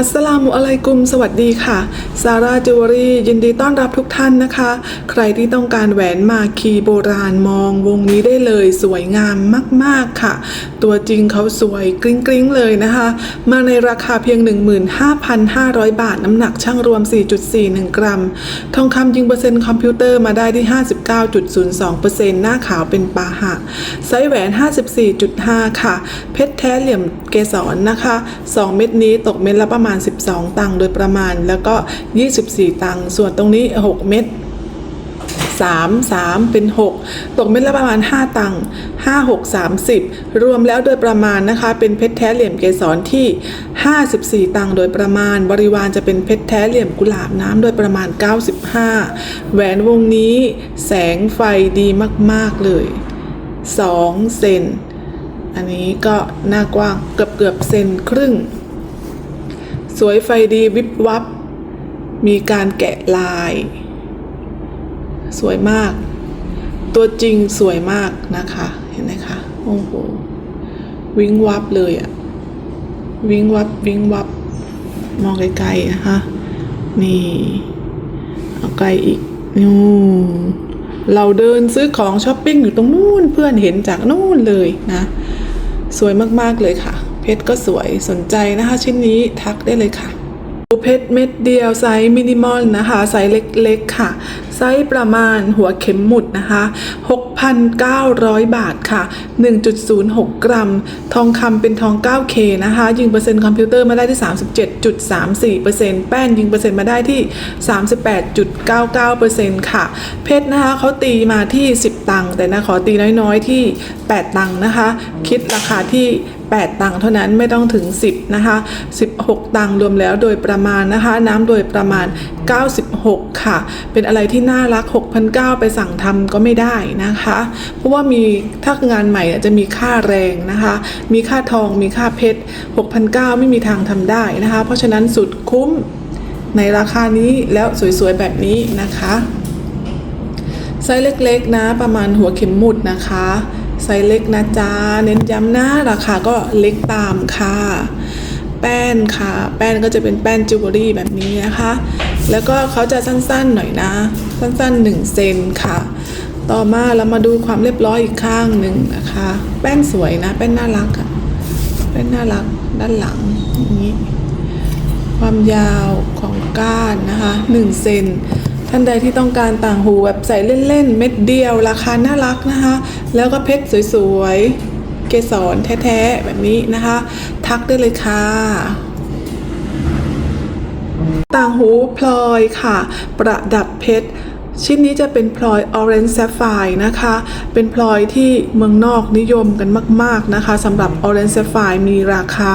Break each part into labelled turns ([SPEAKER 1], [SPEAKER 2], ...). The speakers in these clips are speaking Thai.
[SPEAKER 1] อัสสลามุอะลัยกุม สวัสดีค่ะ ซาร่าจิวเวลรี่ยินดีต้อนรับทุกท่านนะคะ ใครที่ต้องการแหวนมาคีโบราณมองวงนี้ได้เลยสวยงามมากๆค่ะ ตัวจริงเขาสวยกริ้งๆเลยนะคะ มาในราคาเพียง 15,500 บาทน้ำหนักช่างรวม 4.41 กรัม ทองคำยิงเปอร์เซ็นต์คอมพิวเตอร์มาได้ที่ 59.02%หน้าขาวเป็นปาหะไซส์แหวน 54.5 ค่ะ เพชรแท้เหลี่ยมเกสรนะคะ 2 เม็ดนี้ตกเม็ดละประมาณมาณ 12 ตังค์โดยประมาณ แล้วก็ 24 ตังค์ส่วนตรงนี้ 6 เม็ด3 3 เป็น 6 ตกเม็ดละประมาณ 5 ตังค์5 6 30 รวมแล้วโดยประมาณนะคะ เป็นเพชรแท้เหลี่ยมเกสรที่ 54 ตังค์โดยประมาณ บริวารจะเป็นเพชรแท้เหลี่ยมกุหลาบน้ำโดยประมาณ 95 แหวนวงนี้แสงไฟดีมาก ๆ เลย 2 เซน อันนี้ก็หน้ากว้างเกือบเกือบเซนครึ่ง สวยไฟดีวิบวับ มีการแกะลาย สวยมาก ตัวจริงสวยมากนะคะ เห็นไหมคะ โอ้โห วิงวับเลยอะวิงวับวิงวับ มองไกลๆนะคะนี่ เอาไกลอีกนู่นเราเดินซื้อของช้อปปิ้งอยู่ตรงนู้นเพื่อนเห็นจากนู่นเลยนะ สวยมากๆเลยค่ะ เพชรก็สวยสนใจนะคะ ชิ้นนี้ทักได้เลยค่ะเพชรเม็ดเดียวไซส์มินิมอลนะคะ ไซส์เล็กๆค่ะ ไซส์ประมาณหัวเข็มหมุดนะคะ6,900 บาทค่ะ 1.06 กรัม ทองคำเป็นทอง 9K นะคะ ยิงเปอร์เซ็นต์คอมพิวเตอร์มาได้ที่ 37.34%แป้นยิงเปอร์เซ็นต์มาได้ที่ 38.99%ค่ะ เพชรนะคะเขาตีมาที่ 10 ตังค์แต่นะขอตีน้อยๆที่ 8 ตังค์นะคะ คิดราคาที่8 ตังค์เท่านั้นไม่ต้องถึง 10 นะคะ 16 ตังค์รวมแล้วโดยประมาณนะคะ น้ำโดยประมาณ 96 ค่ะ เป็นอะไรที่น่ารัก 6,900 ไปสั่งทำก็ไม่ได้นะคะเพราะว่ามีถ้างานใหม่จะมีค่าแรงนะคะ มีค่าทองมีค่าเพชร6,900 ไม่มีทางทำได้นะคะ เพราะฉะนั้นสุดคุ้มในราคานี้แล้วสวยๆแบบนี้นะคะไซส์เล็กๆนะประมาณหัวเข็มหมุดนะคะไซส์เล็กนะจ๊ะเน้นย้ำนะราคาก็เล็กตามค่ะ แป้นค่ะ แป้นก็จะเป็นแป้นจิวเวลรี่แบบนี้นะคะ แล้วก็เขาจะสั้นๆหน่อยนะ สั้นๆ 1 เซนค่ะ ต่อมาเรามาดูความเรียบร้อยอีกข้างหนึ่งนะคะ แป้นสวยนะ แป้นน่ารักอะแป้นน่ารักด้านหลังอย่างนี้ ความยาวของก้านนะคะ1เซนท่านใดที่ต้องการต่างหูแบบใส่เล่นๆ เม็ดเดียวราคาน่ารักนะคะ แล้วก็เพชรสวยๆ เกสรแท้ๆ แบบนี้นะคะ ทักได้เลยค่ะต่างหูพลอยค่ะ ประดับเพชร ชิ้นนี้จะเป็นพลอย Orange Sapphire นะคะ เป็นพลอยที่เมืองนอกนิยมกันมาก ๆ นะคะสำหรับ Orange Sapphire มีราคา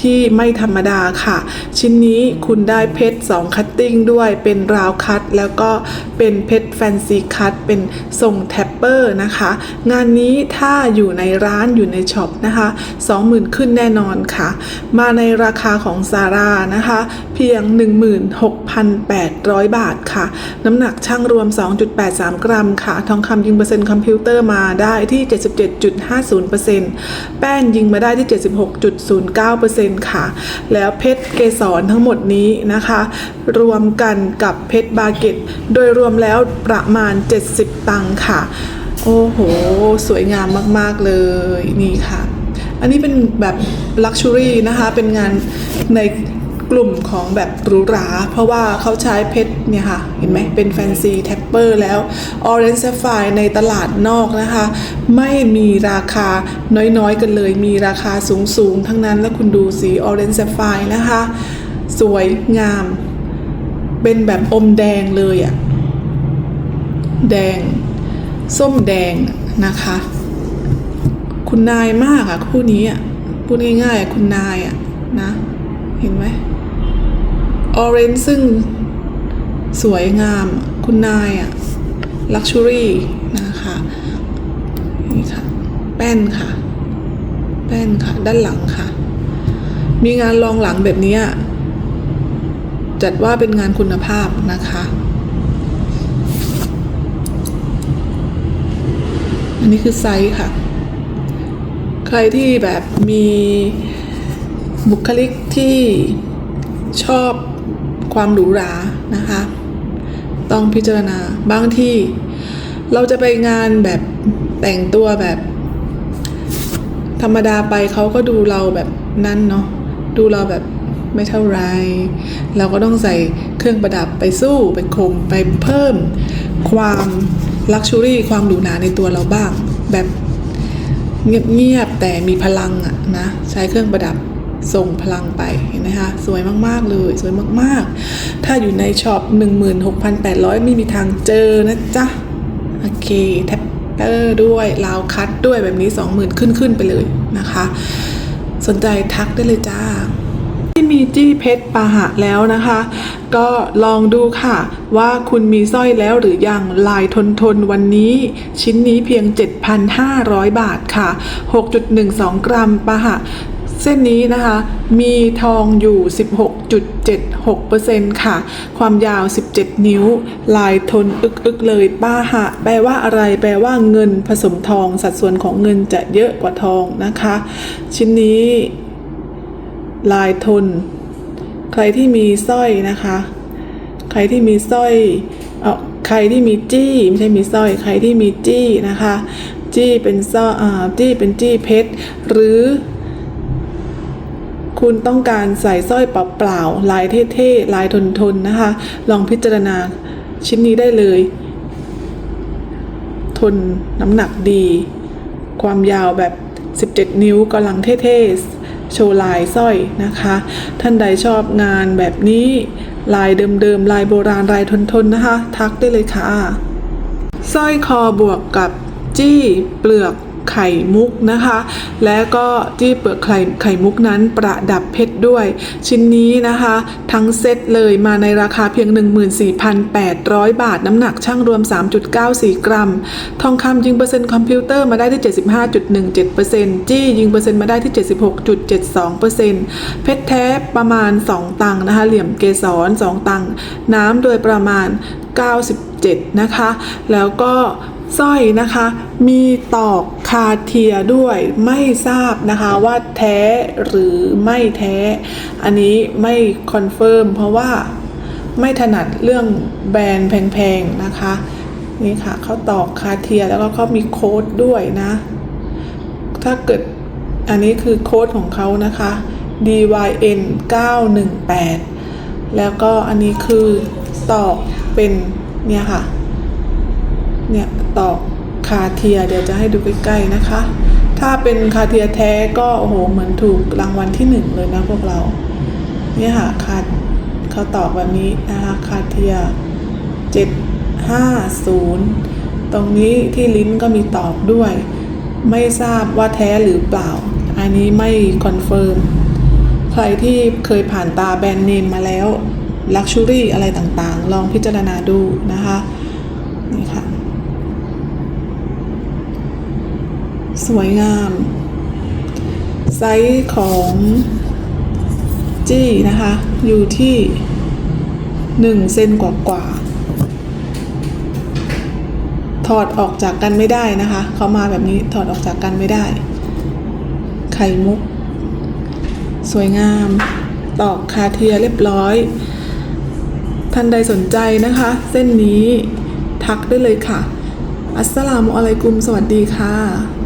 [SPEAKER 1] ที่ไม่ธรรมดาค่ะ ชิ้นนี้คุณได้เพชร 2 คัตติ้งด้วยเป็นราวคัตแล้วก็เป็นเพชรแฟนซีคัตเป็นทรงแท็ปเปอร์นะคะ งานนี้ถ้าอยู่ในร้านอยู่ในช็อปนะคะ 20,000 ขึ้นแน่นอนค่ะ มาในราคาของซาร่านะคะ เพียง 16,800 บาทค่ะ น้ำหนักช่างรวม 2.83 กรัมค่ะ ทองคำยิงเปอร์เซ็นต์คอมพิวเตอร์มาได้ที่ 77.50%แป้นยิงมาได้ที่ 76.09%ค่ะ แล้วเพชรเกสรทั้งหมดนี้นะคะ รวมกันกับเพชรบาเก็ตโดยรวมแล้วประมาณ 70 ตังค์ค่ะ โอ้โห สวยงามมากๆเลยนี่ค่ะ อันนี้เป็นแบบลักชัวรี่นะคะ เป็นงานใน กลุ่มของแบบหรูหรา เพราะว่าเขาใช้เพชรเนี่ยค่ะ เห็นไหมเป็นแฟนซีแท็ปเปอร์แล้ว Orange Sapphire ในตลาดนอกนะคะ ไม่มีราคาน้อยๆกันเลย มีราคาสูงๆ ทั้งนั้นแล้วคุณดูสี Orange Sapphire นะคะ สวยงาม เป็นแบบอมแดงเลยอะแดง ส้มแดงนะคะ คุณนายมากอะคู่นี้อะพูดง่ายๆคุณนายอะนะ เห็นไหมออเรนซึ่งสวยงามคุณนายอะลักชัวรี่นะคะนี่ค่ะ แป้นค่ะ แป้นค่ะ ด้านหลังค่ะ มีงานรองหลังแบบนี้จัดว่าเป็นงานคุณภาพนะคะ อันนี้คือไซส์ค่ะ ใครที่แบบมี บุคลิกที่ชอบความหรูหรานะคะ ต้องพิจารณาบางที่เราจะไปงานแบบแต่งตัวแบบ ธรรมดาไปเขาก็ดูเราแบบนั่นเนาะดูเราแบบไม่เท่าไร เราก็ต้องใส่เครื่องประดับไปสู้ไปคมไปเพิ่ม ความลักชูรี่ความหรูหราในตัวเราบ้าง แบบเงียบๆแต่มีพลังอะนะใช้เครื่องประดับ ส่งพลังไปเห็นไหมคะสวยมากๆเลย สวยมากๆ ถ้าอยู่ในช็อป16,800 ไม่มีทางเจอนะจ๊ะ โอเคแท็ปเปอร์ด้วยลาวคัดด้วยแบบนี้ 20,000 ขึ้นขึ้นไปเลยนะคะ สนใจทักได้เลยจ้า ที่มีจี้เพชรปาหะแล้วนะคะ ก็ลองดูค่ะ ว่าคุณมีสร้อยแล้วหรือยังลายทนทนวันนี้ ชิ้นนี้เพียง 7,500 บาทค่ะ 6.12 กรัมปาหะ เส้นนี้นะคะ มีทองอยู่ 16.76%ค่ะ ความยาว 17 นิ้ว ลายทนอึกๆเลยป้าหะ แปลว่าอะไรแปลว่าเงินผสมทอง สัดส่วนของเงินจะเยอะกว่าทองนะคะ ชิ้นนี้ ลายทน ใครที่มีสร้อยนะคะ ใครที่มีสร้อยเออใครที่มีจี้ไม่ใช่มีสร้อย ใครที่มีจี้นะคะ จี้เป็นสร้อยอ่าจี้เป็นจี้เพชร หรือ คุณต้องการใส่สร้อยเปล่าๆลายเท่ๆลายทนๆนะคะ ลองพิจารณาชิ้นนี้ได้เลย ทนน้ำหนักดี ความยาวแบบ 17 นิ้วกำลังเท่ๆ โชว์ลายสร้อยนะคะ ท่านใดชอบงานแบบนี้ ลายเดิมๆ ลายโบราณลายทนๆนะคะ ทักได้เลยค่ะสร้อยคอบวกกับจี้เปลือก ไข่มุกนะคะ แล้วก็จี้เปลือกไข่ไข่มุกนั้นประดับเพชรด้วย ชิ้นนี้นะคะ ทั้งเซตเลยมาในราคาเพียง 14,800 บาทน้ำหนักช่างรวม 3.94 กรัม ทองคำยิงเปอร์เซ็นต์คอมพิวเตอร์มาได้ที่ 75.17%จี้ยิงเปอร์เซ็นต์มาได้ที่ 76.72%เพชรแท้ประมาณ 2 ตังค์นะคะ เหลี่ยมเกสร 2 ตังค์น้ำโดยประมาณ 97 นะคะ แล้วก็สร้อยนะคะ มีตอกคาเทียด้วยไม่ทราบนะคะว่าแท้หรือไม่แท้ อันนี้ไม่คอนเฟิร์มเพราะว่าไม่ถนัดเรื่องแบรนด์แพงๆนะคะ นี่ค่ะเขาตอกคาเทียแล้วก็เขามีโค้ดด้วยนะ ถ้าเกิดอันนี้คือโค้ดของเขานะคะ DYN 918 แล้วก็อันนี้คือตอกเป็นเนี่ยค่ะเนี่ยตอก คาเทียเดี๋ยวจะให้ดูใกล้ๆนะคะ ถ้าเป็นคาเทียแท้ก็โอ้โหเหมือนถูกรางวัลที่หนึ่งเลยนะพวกเรา เนี่ยค่ะคาเขาตอกแบบนี้นะคะคาเทียเจ็ดห้าศูนย์ตรงนี้ที่ลิ้นก็มีตอกด้วย ไม่ทราบว่าแท้หรือเปล่า อันนี้ไม่คอนเฟิร์มใครที่เคยผ่านตาแบรนด์เนมมาแล้วลักชูรี่อะไรต่างๆ ลองพิจารณาดูนะคะ นี่ค่ะ สวยงาม ไซส์ของจี้นะคะ อยู่ที่หนึ่งเซนกว่ากว่าๆถอดออกจากกันไม่ได้นะคะ เขามาแบบนี้ถอดออกจากกันไม่ได้ ไข่มุก สวยงาม ตอกคาเทียเรียบร้อย ท่านใดสนใจนะคะ เส้นนี้ทักได้เลยค่ะ อัสสลามุอะลัยกุม สวัสดีค่ะ